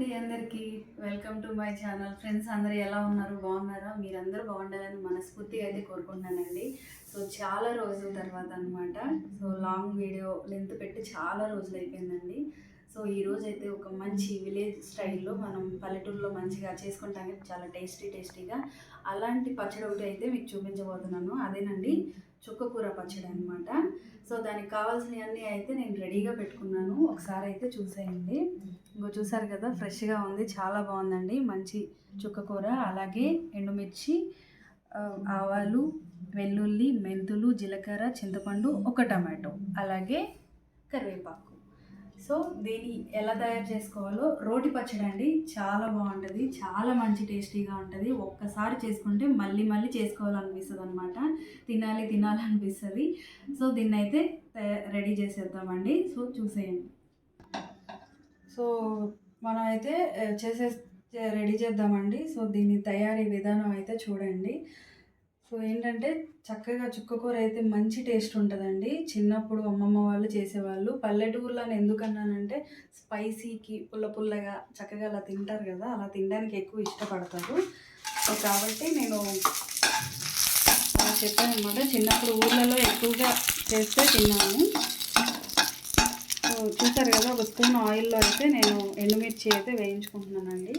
అండి అందరికీ. Welcome to my channel friends అందరు ఎలా ఉన్నారు? బాగున్నారా? మీరందరూ బాగుండాలని మనస్ఫూర్తిగా అయితే కోరుకుంటున్నానండి. సో చాలా రోజుల తర్వాత అనమాట సో లాంగ్ వీడియో లెంత్ పెట్టి చాలా రోజులు అయిపోయిందండి. సో ఈ అయితే ఒక మంచి విలేజ్ స్టైల్లో మనం పల్లెటూరులో మంచిగా చేసుకుంటాం చాలా టేస్టీ టేస్టీగా అలాంటి పచ్చడి ఒకటి అయితే మీకు చూపించబోతున్నాను. అదేనండి చుక్కకూర పచ్చడి అనమాట సో దానికి కావాల్సినవన్నీ అయితే నేను రెడీగా పెట్టుకున్నాను. ఒకసారి అయితే చూసేయండి. ఇంకో చూసారు కదా ఫ్రెష్గా ఉంది చాలా బాగుందండి. మంచి చుక్కకూర అలాగే ఎండుమిర్చి ఆవాలు వెల్లుల్లి మెంతులు జీలకర్ర చింతపండు ఒక టమాటో అలాగే కరివేపాకు. సో దీన్ని ఎలా తయారు చేసుకోవాలో రోటి పచ్చడి అండి చాలా బాగుంటుంది చాలా మంచి టేస్టీగా ఉంటుంది. ఒక్కసారి చేసుకుంటే మళ్ళీ మళ్ళీ చేసుకోవాలనిపిస్తుంది అనమాట తినాలి తినాలనిపిస్తుంది. సో దీన్ని అయితే రెడీ చేసేద్దామండి. సో చూసేయండి. సో మనం అయితే చేసే రెడీ చేద్దామండి. సో దీని తయారీ విధానం అయితే చూడండి. సో ఏంటంటే చక్కగా చుక్కకూర అయితే మంచి టేస్ట్ ఉంటుందండి. చిన్నప్పుడు అమ్మమ్మ వాళ్ళు చేసేవాళ్ళు. పల్లెటూరులో ఎందుకన్నానంటే స్పైసీకి పుల్ల పుల్లగా చక్కగా అలా తింటారు కదా అలా తినడానికి ఎక్కువ ఇష్టపడతారు. సో కాబట్టి నేను చెప్పాను అనమాట చిన్నప్పుడు ఊర్లలో ఎక్కువగా చేస్తే తిన్నాను. చూసారు కదా ఒక స్పూన్ ఆయిల్లో అయితే నేను ఎండుమిర్చి అయితే వేయించుకుంటున్నానండి.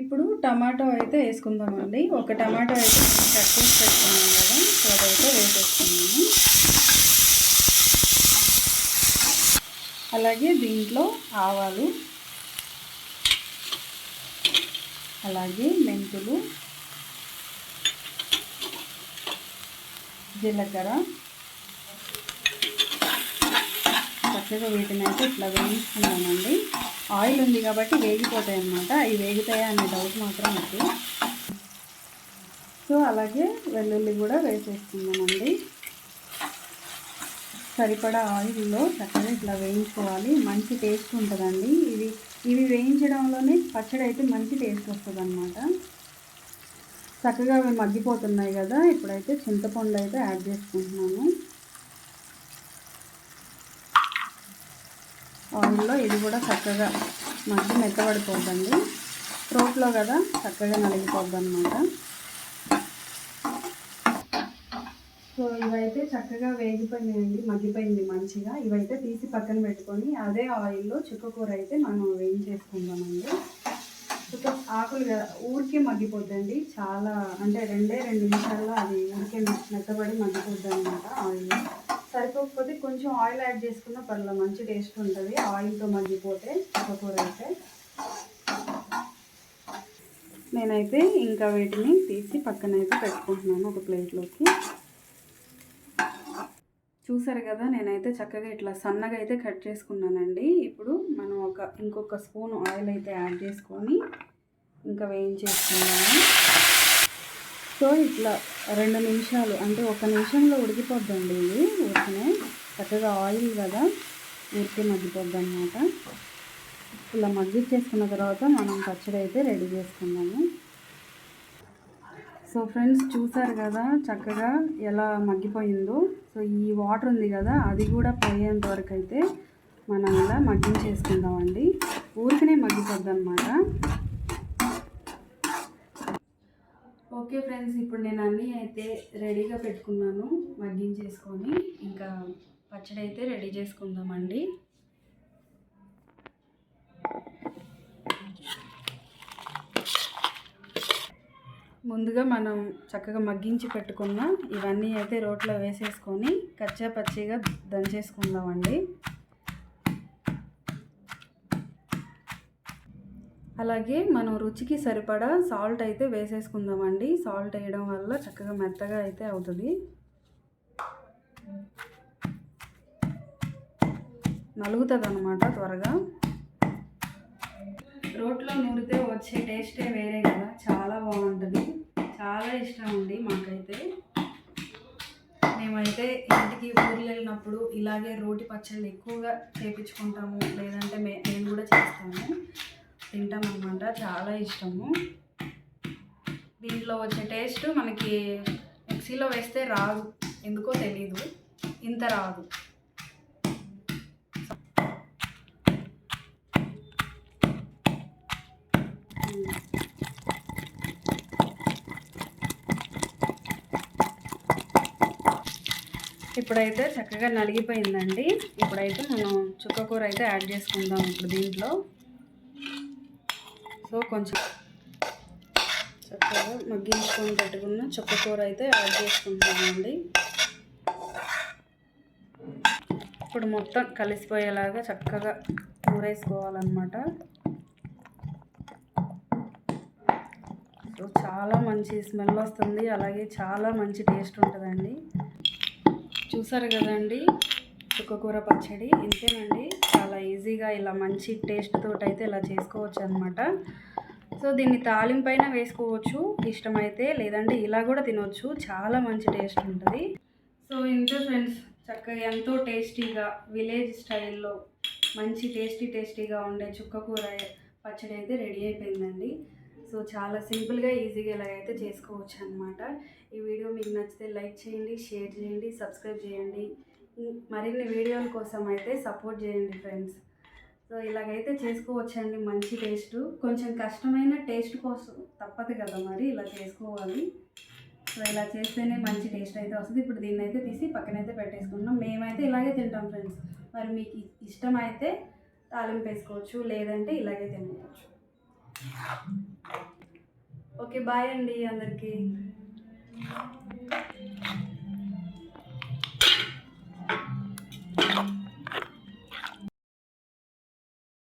ఇప్పుడు టమాటో అయితే వేసుకుందామండి. ఒక టమాటో అయితే కట్ చేసి పెట్టుకున్నాను కదా సో అదైతే వేసేసుకున్నాను. అలాగే దీంట్లో ఆవాలు అలాగే మెంతులు జీలకర్ర చక్కగా వీటిని అయితే ఇట్లా వేయించుకున్నామండి. ఆయిల్ ఉంది కాబట్టి వేగిపోతాయి అన్నమాట అవి వేగుతాయా అనే డౌట్ మాత్రం ఉంది. సో అలాగే వెల్లుల్లి కూడా వేసేసుకుందామండి. సరిపడా ఆయిల్లో చక్కగా ఇట్లా వేయించుకోవాలి. మంచి టేస్ట్ ఉంటుందండి. ఇవి ఇవి వేయించడంలోనే పచ్చడి అయితే మంచి టేస్ట్ వస్తుంది అనమాట చక్కగా అవి మగ్గిపోతున్నాయి కదా. ఇప్పుడైతే చింతపండు అయితే యాడ్ చేసుకుంటున్నాను. ఆయిల్లో ఇది కూడా చక్కగా మగ్గి మెత్తబడిపోద్దండి. రోట్లో కదా చక్కగా నలిగిపోద్ది అనమాట సో ఇవైతే చక్కగా వేగిపోయినాయండి మగ్గిపోయింది మంచిగా. ఇవైతే తీసి పక్కన పెట్టుకొని అదే ఆయిల్లో చుక్కకూర అయితే మనం వేయించేసుకుందామండి. చుక్క ఆకులు కదా ఊరికే మగ్గిపోద్దండి. చాలా అంటే రెండే రెండు నిమిషాల్లో అది ఊరికే మెత్తబడి మగ్గిపోద్ది అనమాట ఆయిల్లో సరిపోకపోతే కొంచెం ఆయిల్ యాడ్ చేసుకున్న పర్లేదు మంచి టేస్ట్ ఉంటుంది. ఆయిల్తో మగ్గిపోతే కూర అయితే. నేనైతే ఇంకా వీటిని తీసి పక్కన అయితే పెట్టుకుంటున్నాను ఒక ప్లేట్లోకి. చూసారు కదా నేనైతే చక్కగా ఇట్లా సన్నగా అయితే కట్ చేసుకున్నానండి. ఇప్పుడు మనం ఒక ఇంకొక స్పూన్ ఆయిల్ అయితే యాడ్ చేసుకొని ఇంకా వేయించేసుకున్నాము సో ఇట్లా రెండు నిమిషాలు అంటే ఒక నిమిషంలో ఉడికిపోద్దండి ఇది ఊరికనే. చక్కగా ఆయిల్ కదా ఊరికే మగ్గిపోద్ది అనమాట ఇలా మగ్గిచ్చేసుకున్న తర్వాత మనం పచ్చడి అయితే రెడీ చేసుకుందాము. సో ఫ్రెండ్స్ చూసారు కదా చక్కగా ఎలా మగ్గిపోయిందో. సో ఈ వాటర్ ఉంది కదా అది కూడా పోయేంత వరకు అయితే మనం ఇలా మగ్గించేసుకుందామండి. ఊరికనే మగ్గిపోద్ది అనమాట ఓకే ఫ్రెండ్స్ ఇప్పుడు నేను అన్నీ అయితే రెడీగా పెట్టుకున్నాను మగ్గించేసుకొని ఇంకా పచ్చడి అయితే రెడీ చేసుకుందామండి. ముందుగా మనం చక్కగా మగ్గించి పెట్టుకున్న ఇవన్నీ అయితే రోట్లో వేసేసుకొని కచ్చా పచ్చిగా దంచేసుకుందామండి. అలాగే మనం రుచికి సరిపడా సాల్ట్ అయితే వేసేసుకుందామండి. సాల్ట్ వేయడం వల్ల చక్కగా మెత్తగా అయితే అవుతుంది. నలుగుతుంది అనమాట త్వరగా. రోట్లో నూరితే వచ్చే టేస్టే వేరే కదా. చాలా బాగుంటుంది. చాలా ఇష్టం అండి మాకైతే. మేమైతే ఇంటికి ఊర్లు వెళ్ళినప్పుడు ఇలాగే రోటి పచ్చళ్ళు ఎక్కువగా చేపించుకుంటాము. లేదంటే మే నేను కూడా చేస్తాము తింటామన్నమాట. చాలా ఇష్టము. దీంట్లో వచ్చే టేస్ట్ మనకి మిక్సీలో వేస్తే రాదు. ఎందుకో తెలీదు. ఇంత రాదు. ఇప్పుడైతే చక్కగా నలిగిపోయిందండి. ఇప్పుడైతే మనం చుక్క కూర అయితే యాడ్ చేసుకుందాం ఇప్పుడు దీంట్లో. సో కొంచెం చక్కగా మగ్గించుకొని పెట్టుకున్న చుక్క కూర అయితే యాడ్ చేసుకుంటామండి ఇప్పుడు మొత్తం కలిసిపోయేలాగా చక్కగా కూరేసుకోవాలన్నమాట సో చాలా మంచి స్మెల్ వస్తుంది అలాగే చాలా మంచి టేస్ట్ ఉంటుందండి. చూసారు కదండి? చుక్కకూర పచ్చడి. ఇంతేనండి. చాలా ఈజీగా ఇలా మంచి టేస్ట్ తోటి అయితే ఇలా చేసుకోవచ్చు అనమాట సో దీన్ని తాలింపైన వేసుకోవచ్చు. ఇష్టమైతే లేదంటే ఇలా కూడా తినవచ్చు చాలా మంచి టేస్ట్ ఉంటుంది. సో ఇంతే ఫ్రెండ్స్ చక్కగా ఎంతో టేస్టీగా విలేజ్ స్టైల్లో మంచి టేస్టీ టేస్టీగా ఉండే చుక్కకూర పచ్చడి అయితే రెడీ అయిపోయిందండి. సో చాలా సింపుల్గా ఈజీగా ఇలాగైతే చేసుకోవచ్చు అనమాట ఈ వీడియో మీకు నచ్చితే లైక్ చేయండి షేర్ చేయండి సబ్స్క్రైబ్ చేయండి. మరిన్ని వీడియోల కోసం అయితే సపోర్ట్ చేయండి ఫ్రెండ్స్ సో ఇలాగైతే చేసుకోవచ్చండి మంచి టేస్ట్ కొంచెం కష్టమైన టేస్ట్ కోసం తప్పదు కదా మరి ఇలా చేసుకోవాలి. సో ఇలా చేస్తేనే మంచి టేస్ట్ అయితే వస్తుంది. ఇప్పుడు దీన్ని అయితే తీసి పక్కనైతే పెట్టేసుకున్నాం మేమైతే ఇలాగే తింటాం ఫ్రెండ్స్ మరి మీకు ఇష్టం ఇష్టమైతే తాలింపు వేసుకోవచ్చు లేదంటే ఇలాగే తినవచ్చు ఓకే బాయ్ అండి అందరికీ.